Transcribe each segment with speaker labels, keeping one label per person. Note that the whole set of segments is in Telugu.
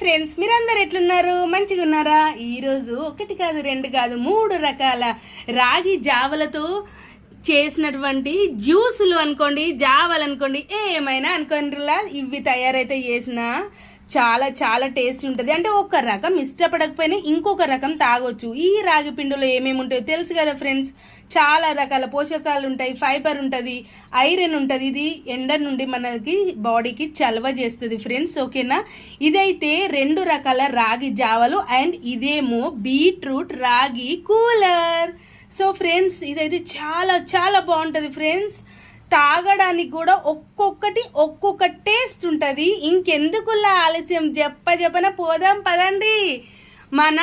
Speaker 1: ఫ్రెండ్స్ మీరందరు ఎట్లున్నారు? మంచిగా ఉన్నారా? ఈరోజు ఒకటి కాదు రెండు కాదు మూడు రకాల రాగి జావలతో చేసినటువంటి జ్యూసులు అనుకోండి జావలు అనుకోండి ఏమైనా అనుకోండిలా ఇవి తయారైతే చేసిన చాలా చాలా టేస్ట్ ఉంటుంది. అంటే ఒక రకం ఇష్టపడకపోయినా ఇంకొక రకం తాగొచ్చు. ఈ రాగి పిండిలో ఏమేమి ఉంటాయో తెలుసు కదా ఫ్రెండ్స్ చాలా రకాల పోషకాలు ఉంటాయి. ఫైబర్ ఉంటుంది ఐరన్ ఉంటుంది. ఇది ఎండ నుండి మనకి బాడీకి చలవ చేస్తుంది ఫ్రెండ్స్ ఓకేనా? ఇదైతే రెండు రకాల రాగి జావలు అండ్ ఇదేమో బీట్రూట్ రాగి కూలర్. సో ఫ్రెండ్స్ ఇదైతే చాలా చాలా బాగుంటుంది ఫ్రెండ్స్ తాగడానికి కూడా ఒక్కొక్కటి ఒక్కొక్క టేస్ట్ ఉంటుంది. ఇంకెందుకులా ఆలస్యం? చెప్ప చెప్పన పోదాం పదండి. మన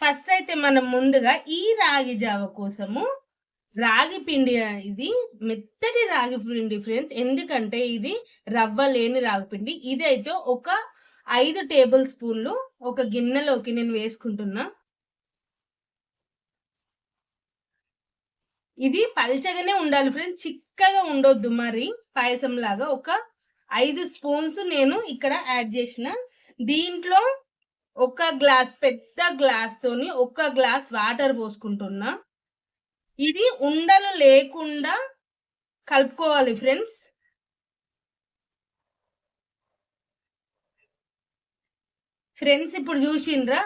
Speaker 1: ఫస్ట్ అయితే మనం ముందుగా ఈ రాగి జావ కోసము రాగి పిండి ఇది మెత్తటి రాగి పిండి ఫ్రెండ్స్. ఎందుకంటే ఇది రవ్వ లేని రాగి పిండి. ఇది అయితే ఒక ఐదు టేబుల్ స్పూన్లు ఒక గిన్నెలోకి నేను వేసుకుంటున్నా. ఇది పల్చగానే ఉండాలి ఫ్రెండ్స్ చిక్కగా ఉండొద్దు మరి. పాయసం లాగా ఒక ఐదు స్పూన్స్ నేను ఇక్కడ యాడ్ చేసిన. దీంట్లో ఒక గ్లాస్ పెద్ద గ్లాస్తోని ఒక గ్లాస్ వాటర్ పోసుకుంటున్నా. ఇది ఉండలు లేకుండా కలుపుకోవాలి ఫ్రెండ్స్ ఫ్రెండ్స్ ఇప్పుడు చూసిండ్రా?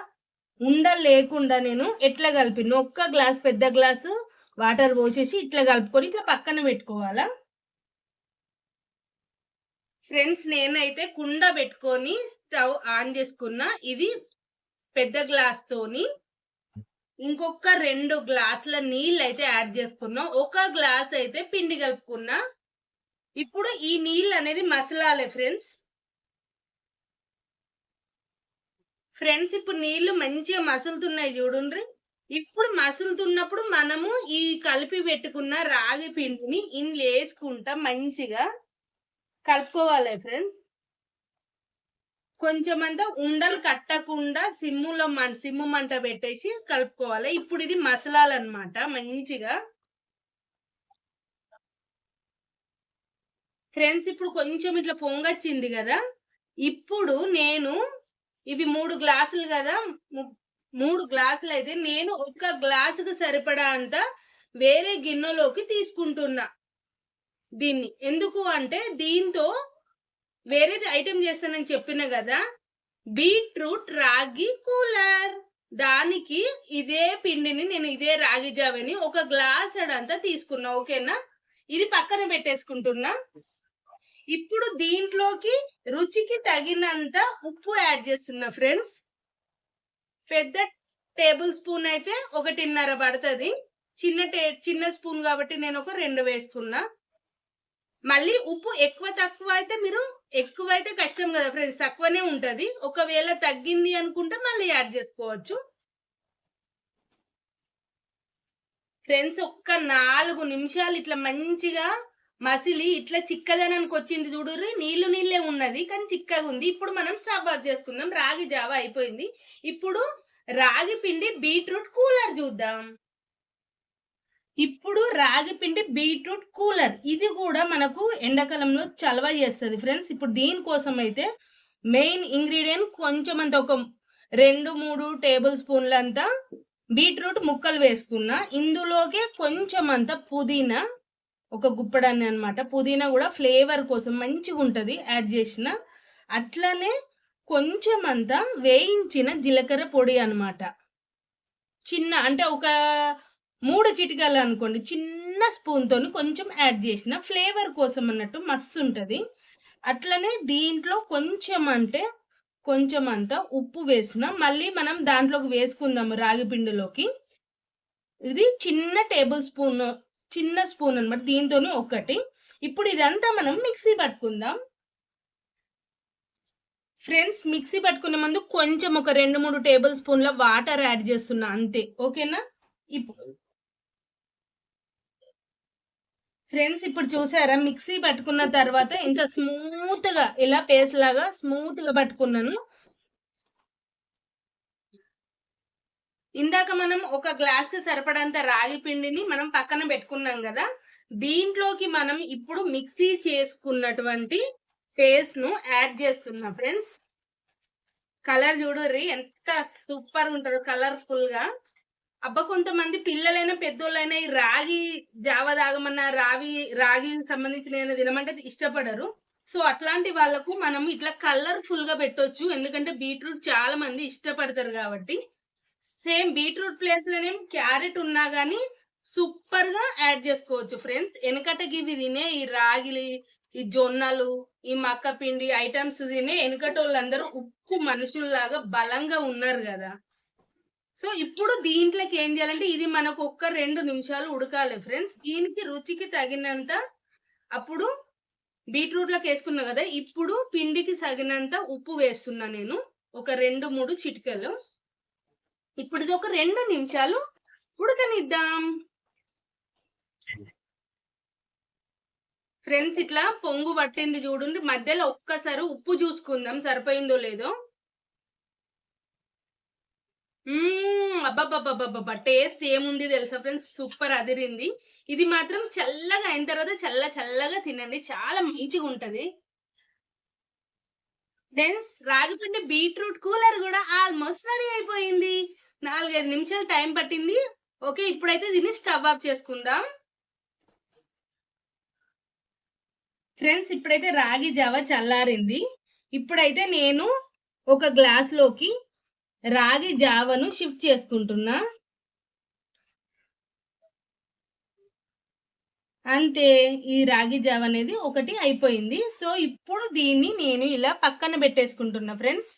Speaker 1: ఉండలు లేకుండా నేను ఎట్లా కలిపిన? ఒక్క గ్లాస్ పెద్ద గ్లాసు వాటర్ పోసేసి ఇట్లా కలుపుకొని ఇట్లా పక్కన పెట్టుకోవాలా? ఫ్రెండ్స్ నేనైతే కుండ పెట్టుకొని స్టవ్ ఆన్ చేసుకున్నా ఇది పెద్ద గ్లాస్ తోని ఇంకొక రెండు గ్లాసుల నీళ్ళు అయితే యాడ్ చేసుకున్నాం. ఒక గ్లాస్ అయితే పిండి కలుపుకున్నా. ఇప్పుడు ఈ నీళ్ళు అనేది మసలాలే ఫ్రెండ్స్. ఫ్రెండ్స్ ఇప్పుడు నీళ్ళు మంచిగా మసులుతున్నాయి చూడండి ఇప్పుడు మసులుతున్నప్పుడు మనము ఈ కలిపి పెట్టుకున్న రాగి పిండిని ఇందులో వేసుకుంటా మంచిగా కలుపుకోవాలి ఫ్రెండ్స్. కొంచెం అంతా ఉండలు కట్టకుండా సిమ్ములో మన సిమ్ము మంట పెట్టేసి కలుపుకోవాలి. ఇప్పుడు ఇది మసలాలన్నమాట మంచిగా. ఫ్రెండ్స్ ఇప్పుడు కొంచెం ఇట్లా పొంగొచ్చింది కదా. ఇప్పుడు నేను ఇవి మూడు గ్లాసులు కదా మూడు గ్లాసులు అయితే నేను ఒక గ్లాసుకు సరిపడా అంత వేరే గిన్నెలోకి తీసుకుంటున్నా. దీన్ని ఎందుకు అంటే దీంతో వేరే ఐటెం చేస్తానని చెప్పిన కదా బీట్రూట్ రాగి కూలర్. దానికి ఇదే పిండిని నేను ఇదే రాగి జావని ఒక గ్లాస్ అడంతా తీసుకున్నా ఓకేనా? ఇది పక్కన పెట్టేసుకుంటున్నా. ఇప్పుడు దీంట్లోకి రుచికి తగినంత ఉప్పు యాడ్ చేస్తున్నా ఫ్రెండ్స్. పెద్ద టేబుల్ స్పూన్ అయితే ఒకటిన్నర పడుతుంది. చిన్న టే చిన్న స్పూన్ కాబట్టి నేను ఒక రెండు వేసుకున్నా మళ్ళీ ఉప్పు ఎక్కువ తక్కువ అయితే మీరు ఎక్కువ అయితే కష్టం కదా ఫ్రెండ్స్ తక్కువనే ఉంటుంది. ఒకవేళ తగ్గింది అనుకుంటే మళ్ళీ యాడ్ చేసుకోవచ్చు. ఫ్రెండ్స్ ఒక్క నాలుగు నిమిషాలు ఇట్లా మంచిగా మసిలి ఇట్లా చిక్కదనానికి వచ్చింది చూడుర్రి. నీళ్ళు నీళ్ళే ఉన్నది కానీ చిక్కగా ఉంది. ఇప్పుడు మనం స్టవ్ ఆఫ్ చేసుకుందాం. రాగి జావ అయిపోయింది. ఇప్పుడు రాగి పిండి బీట్రూట్ కూలర్ చూద్దాం. ఇప్పుడు రాగి పిండి బీట్రూట్ కూలర్. ఇది కూడా మనకు ఎండాకాలంలో చలవ చేస్తుంది ఫ్రెండ్స్. ఇప్పుడు దీనికోసం అయితే మెయిన్ ఇంగ్రీడియంట్ కొంచెం అంత ఒక రెండు మూడు టేబుల్ స్పూన్లంతా బీట్రూట్ ముక్కలు వేసుకున్నా. ఇందులోకే కొంచెం అంత పుదీనా ఒక గుప్పడాన్ని అనమాట పుదీనా కూడా ఫ్లేవర్ కోసం మంచిగా ఉంటుంది యాడ్ చేసిన. అట్లనే కొంచెం అంతా వేయించిన జీలకర్ర పొడి అనమాట చిన్న అంటే ఒక మూడు చిటికలు అనుకోండి చిన్న స్పూన్తో కొంచెం యాడ్ చేసిన. ఫ్లేవర్ కోసం అన్నట్టు మస్తు ఉంటుంది. అట్లనే దీంట్లో కొంచెం అంటే కొంచెం అంతా ఉప్పు వేసిన. మళ్ళీ మనం దాంట్లోకి వేసుకుందాము రాగి పిండిలోకి. ఇది చిన్న టేబుల్ స్పూన్ చిన్న స్పూన్ అనమాట దీంతోనే ఒకటి. ఇప్పుడు ఇదంతా మనం మిక్సీ పట్టుకుందాం. ఫ్రెండ్స్ మిక్సీ పట్టుకునే ముందు కొంచెం ఒక రెండు మూడు టేబుల్ స్పూన్ల వాటర్ యాడ్ చేస్తున్నా అంతే. ఓకేనా? ఇప్పుడు ఫ్రెండ్స్ ఇప్పుడు చూసారా? మిక్సీ పట్టుకున్న తర్వాత ఇంత స్మూత్గా ఇలా పేస్ట్ లాగా స్మూత్గా పట్టుకున్నాను. ఇందాక మనం ఒక గ్లాస్కి సరిపడంత రాగి పిండిని మనం పక్కన పెట్టుకున్నాం కదా దీంట్లోకి మనం ఇప్పుడు మిక్సీ చేసుకున్నటువంటి పేస్ట్ను యాడ్ చేస్తున్నా ఫ్రెండ్స్ కలర్ చూడరి ఎంత సూపర్ ఉంటుందో కలర్ఫుల్గా. అబ్బా కొంతమంది పిల్లలైనా పెద్దోళ్ళైనా ఈ రాగి జావ తాగమన్నా రావి రాగి సంబంధించిన ఏదైనా తినమంటే ఇష్టపడరు. సో అట్లాంటి వాళ్ళకు మనం ఇట్లా కలర్ఫుల్గా పెట్టొచ్చు. ఎందుకంటే బీట్రూట్ చాలా మంది ఇష్టపడతారు కాబట్టి. సేమ్ బీట్రూట్ ప్లేస్లోనే క్యారెట్ ఉన్నా కానీ సూపర్గా యాడ్ చేసుకోవచ్చు ఫ్రెండ్స్. వెనకటకి ఇవి తినే ఈ రాగిలి ఈ జొన్నలు ఈ మక్క పిండి ఐటమ్స్ తినే వెనకట వాళ్ళందరూ ఉప్పు మనుషుల్లాగా బలంగా ఉన్నారు కదా. సో ఇప్పుడు దీంట్లోకి ఏం చేయాలంటే ఇది మనకు ఒక్క రెండు నిమిషాలు ఉడకాలి ఫ్రెండ్స్. దీనికి రుచికి తగినంత అప్పుడు బీట్రూట్లోకి వేసుకున్నా కదా ఇప్పుడు పిండికి తగినంత ఉప్పు వేస్తున్నా నేను. ఒక రెండు మూడు చిటికలు. ఇప్పుడు ఇది ఒక రెండు నిమిషాలు ఉడకనిద్దాం. ఫ్రెండ్స్ ఇట్లా పొంగు పట్టింది చూడండి. మధ్యలో ఒక్కసారి ఉప్పు చూసుకుందాం. సరిపోయిందో లేదో. అబ్బాబ్బాబ్బాబ్బా టేస్ట్ ఏముంది తెలుసా ఫ్రెండ్స్? సూపర్ అదిరింది. ఇది మాత్రం చల్లగా అయిన తర్వాత చల్ల చల్లగా తినండి. చాలా మంచిగా ఉంటది. ఫ్రెండ్స్ రాగిపిండి బీట్రూట్ కూలర్ కూడా ఆల్మోస్ట్ రెడీ అయిపోయింది. నాలుగైదు నిమిషాలు టైం పట్టింది. ఓకే ఇప్పుడైతే దీన్ని స్టవ్ ఆఫ్ చేసుకుందాం. ఫ్రెండ్స్ ఇప్పుడైతే రాగి జావ చల్లారింది. ఇప్పుడైతే నేను ఒక గ్లాస్లోకి రాగి జావను షిఫ్ట్ చేసుకుంటున్నా. అంతే ఈ రాగి జావ అనేది ఒకటి అయిపోయింది. సో ఇప్పుడు దీన్ని నేను ఇలా పక్కన పెట్టేసుకుంటున్నా ఫ్రెండ్స్.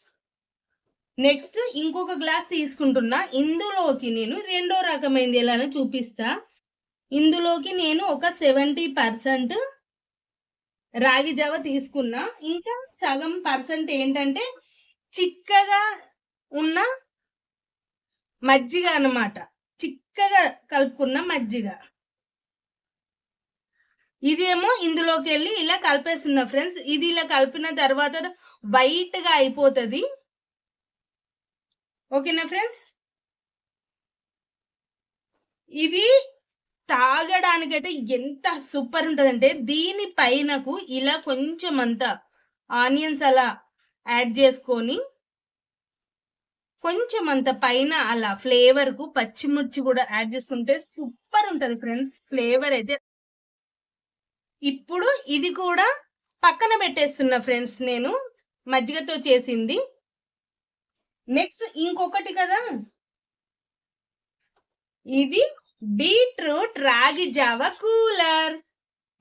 Speaker 1: నెక్స్ట్ ఇంకొక గ్లాస్ తీసుకుంటున్నా. ఇందులోకి నేను రెండో రకమైనది ఎలానో చూపిస్తా. ఇందులోకి నేను ఒక సెవెంటీ పర్సెంట్ రాగి జావ తీసుకున్నా. ఇంకా సగం పర్సెంట్ ఏంటంటే చిక్కగా ఉన్న మజ్జిగ అన్నమాట. చిక్కగా కలుపుకున్న మజ్జిగ. ఇదేమో ఇందులోకి వెళ్ళి ఇలా కలిపేస్తున్నా ఫ్రెండ్స్ ఇది ఇలా కలిపిన తర్వాత వైట్గా అయిపోతుంది. ఓకేనా ఫ్రెండ్స్? ఇది తాగడానికైతే ఎంత సూపర్ ఉంటుందంటే దీని పైనకు ఇలా కొంచెం అంతా ఆనియన్స్ అలా యాడ్ చేసుకొని కొంచెం అంత పైన అలా ఫ్లేవర్కు పచ్చిమిర్చి కూడా యాడ్ చేసుకుంటే సూపర్ ఉంటుంది ఫ్రెండ్స్ ఫ్లేవర్ అయితే. ఇప్పుడు ఇది కూడా పక్కన పెట్టేస్తున్నా ఫ్రెండ్స్ నేను మజ్జిగతో చేసింది. నెక్స్ట్ ఇంకొకటి కదా. ఇది బీట్రూట్ రాగి జావ కూలర్.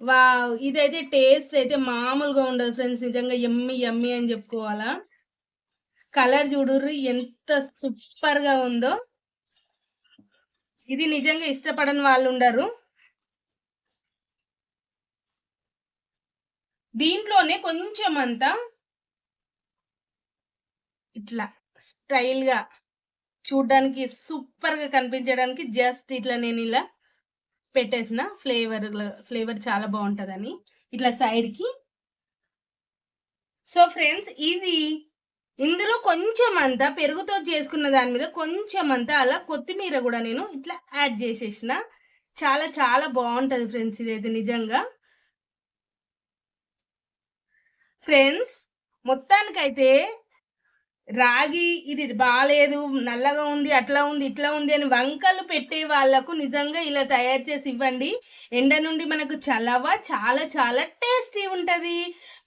Speaker 1: వావ్ ఇదైతే టేస్ట్ అయితే మామూలుగా ఉండదు ఫ్రెండ్స్ నిజంగా ఎమ్మి ఎమ్మి అని చెప్పుకోవాలా. కలర్ చూడుర్రి ఎంత సూపర్గా ఉందో. ఇది నిజంగా ఇష్టపడని వాళ్ళు ఉండరు. దీంట్లోనే కొంచెం అంతా ఇట్లా. స్టైల్గా చూడడానికి సూపర్గా కనిపించడానికి జస్ట్ ఇట్లా నేను ఇలా పెట్టేసిన. ఫ్లేవర్ ఫ్లేవర్ చాలా బాగుంటుందని ఇట్లా సైడ్కి. సో ఫ్రెండ్స్ ఇది ఇందులో కొంచెం అంతా పెరుగుతో చేసుకున్న దాని మీద కొంచెం అంతా అలా కొత్తిమీర కూడా నేను ఇట్లా యాడ్ చేసేసిన. చాలా చాలా బాగుంటుంది ఫ్రెండ్స్ ఇదైతే నిజంగా. ఫ్రెండ్స్ మొత్తానికైతే రాగి ఇది బాగాలేదు నల్లగా ఉంది అట్లా ఉంది ఇట్లా ఉంది అని వంకలు పెట్టే వాళ్ళకు నిజంగా ఇలా తయారు చేసి ఇవ్వండి. ఎండ నుండి మనకు చలవ చాలా చాలా టేస్టీ ఉంటుంది.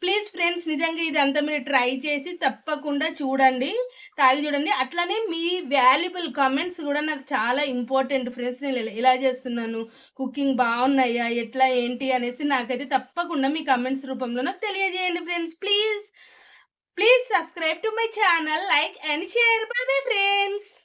Speaker 1: ప్లీజ్ ఫ్రెండ్స్ నిజంగా ఇది అంతా మీరు ట్రై చేసి తప్పకుండా చూడండి. తాగి చూడండి. అట్లనే మీ వాల్యుబుల్ కామెంట్స్ కూడా నాకు చాలా ఇంపార్టెంట్ ఫ్రెండ్స్. నేను ఇలా చేస్తున్నాను. కుకింగ్ బాగున్నాయా? ఎట్లా? ఏంటి? అనేసి నాకైతే తప్పకుండా మీ కామెంట్స్ రూపంలో నాకు తెలియజేయండి friends. Please. Please subscribe to my channel, like and share. Bye bye friends.